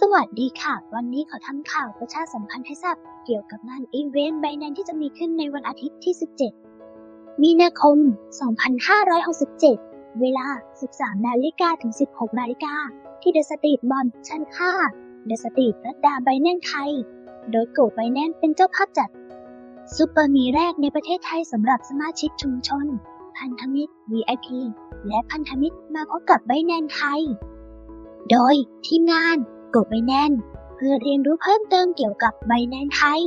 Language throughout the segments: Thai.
สวัสดีค่ะ วันนี้ขอทำข่าวประชาสัมพันธ์ให้ทราบเกี่ยวกับงานอีเวนต์ใบแนนที่จะมีขึ้นในวันอาทิตย์ที่ 17 มีนาคม 2567 เวลา 13 นาฬิกาถึง 16 นาฬิกา ที่เดอะสตรีทบอลชั้น5เดอะสตรีทรัตดาไบแนนไทย โดยโกไบแนนเป็นเจ้าภาพจัด ซูเปอร์มีแรกในประเทศไทยสำหรับสมาชิกชุมชน พันธมิตร VIP และพันธมิตรมาพบกับไบแนนไทย โดยทีมงาน กดใบแนนเพื่อเรียนรู้เพิ่มเติมเกี่ยวกับใบแนนไทย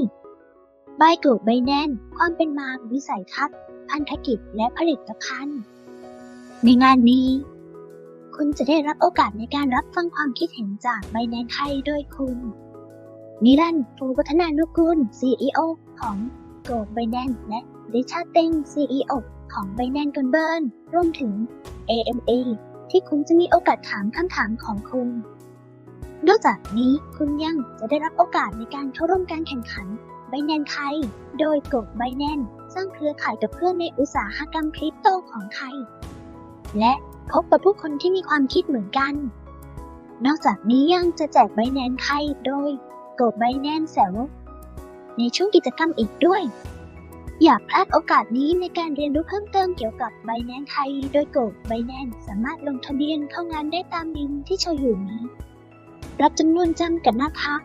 ใบกดใบแนนความเป็นมาวิสัยทัศน์พันธกิจและผลิตภัณฑ์ ในงานนี้ คุณจะได้รับโอกาสในการรับฟังความคิดเห็นจากใบแนนไทยโดยคุณ นิรันดร์ฟูวัฒนานุกูล CEO ของโกดใบแนนและริชาเต็ง CEO ของใบแนนกอนเบิร์นรวมถึง AMA ที่คุณจะมีโอกาสถามคำถามของคุณ นอกจากนี้คุณยังจะได้รับโอกาสในการเข้าร่วมการแข่งขันไบแนนไทย โดยกดไบแนนสร้างเครือข่ายกับเพื่อนในอุตสาหกรรมคริปโตของไทย และพบกับผู้คนที่มีความคิดเหมือนกัน นอกจากนี้ยังจะแจกไบแนนไทยโดยกดไบแนนแซวในช่วงกิจกรรมอีกด้วย อย่าพลาดโอกาสนี้ในการเรียนรู้เพิ่มเติมเกี่ยวกับไบแนนไทย โดยกดไบแนนสามารถลงทะเบียนเข้างานได้ตามลิงก์ที่โชว์อยู่นี้ รับจำนวนจำกันนะคะ